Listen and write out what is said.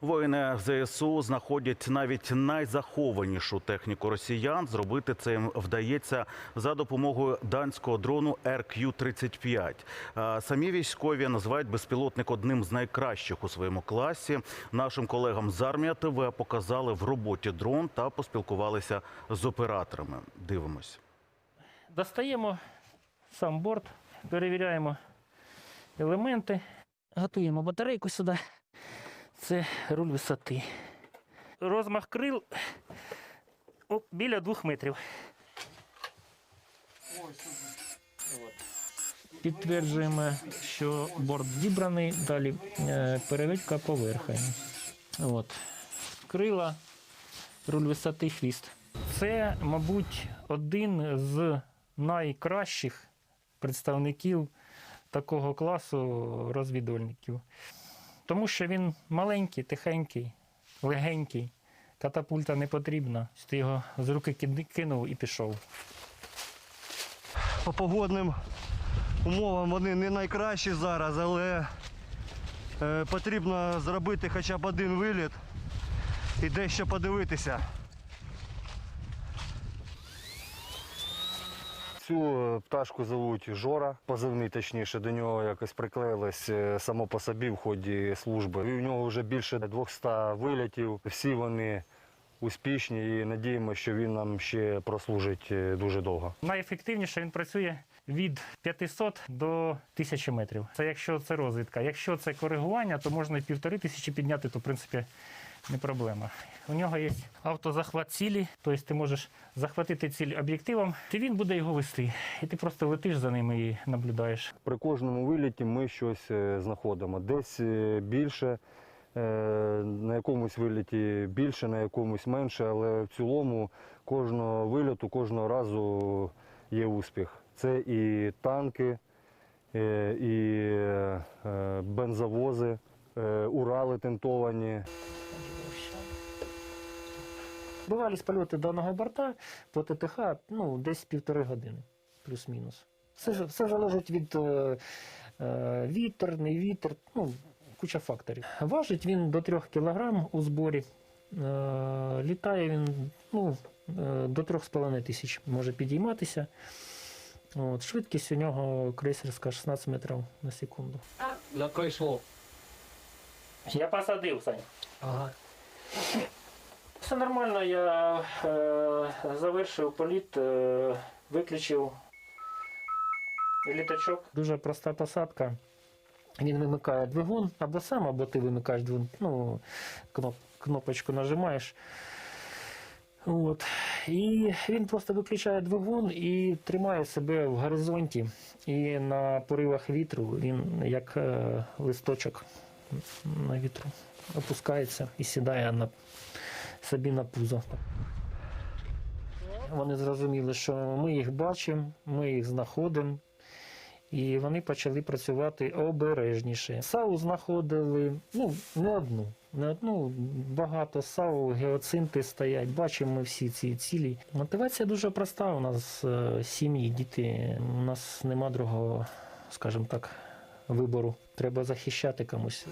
Воїни ЗСУ знаходять навіть найзахованішу техніку росіян. Зробити це їм вдається за допомогою данського дрону RQ-35. А Самі військові називають безпілотник одним з найкращих у своєму класі. Нашим колегам з армія ТВ показали в роботі дрон та поспілкувалися з операторами. Дивимось. Достаємо сам борт, перевіряємо елементи, готуємо батарейку сюди. Це руль висоти. Розмах крил о, біля двох метрів. Підтверджуємо, що борт зібраний, далі е, переведка поверхень. От. Крила, руль висоти, хвіст. Це, мабуть, один з найкращих представників такого класу розвідувальників. Тому що він маленький, тихенький, легенький, катапульта не потрібна. Ти його з руки кинув і пішов. По погодним умовам вони не найкращі зараз, але е, потрібно зробити хоча б один виліт і дещо подивитися. Цю е, пташку зовуть Жора, позивний точніше, до нього якось приклеїлось е, само по собі в ході служби. І у нього вже більше 200 вилітів. Всі вони успішні і надіємося, що він нам ще прослужить е, дуже довго. Найефективніше він працює від 500 до 1000 метрів. Це якщо це розвідка. Якщо це коригування, то можна і півтори тисячі підняти, то в принципі не проблема. У нього є автозахват цілі, тобто ти можеш захватити ціль об'єктивом, і він буде його вести. І ти просто летиш за ним і наблюдаєш. При кожному виліті ми щось е, знаходимо. Десь е, більше, е, на якомусь виліті більше, на якомусь менше, але в цілому кожного вильоту, кожного разу є успіх. Це і танки, і бензовози, Урали тентовані. Бували польоти даного борта по ТТХ ну, десь півтори години, плюс-мінус. Все, все залежить від е, е, вітер, не вітер, ну, куча факторів. Важить він до 3 кг у зборі. Е, літає він ну, е, до 3,5 тисяч може підійматися. От, швидкість у нього крейсерська 16 метрів на секунду. На пройшло. Я посадив, Саня. Ага. Все нормально, я е, завершив політ, е, виключив літачок. Дуже проста посадка. Він вимикає двигун або сам, або ти вимикаєш двигун. Ну, кноп, кнопочку нажимаєш. От. І він просто виключає двигун і тримає себе в горизонті. І на поривах вітру він як е, листочок на вітру опускається і сідає на, собі на пузо. Вони зрозуміли, що ми їх бачимо, ми їх знаходимо, і вони почали працювати обережніше. САУ знаходили ну, не одну. Не одну багато САУ, геоцинти стоять. Бачимо ми всі ці цілі. Мотивація дуже проста. У нас е, сім'ї, діти. У нас нема другого, скажімо так, вибору. Треба захищати комусь.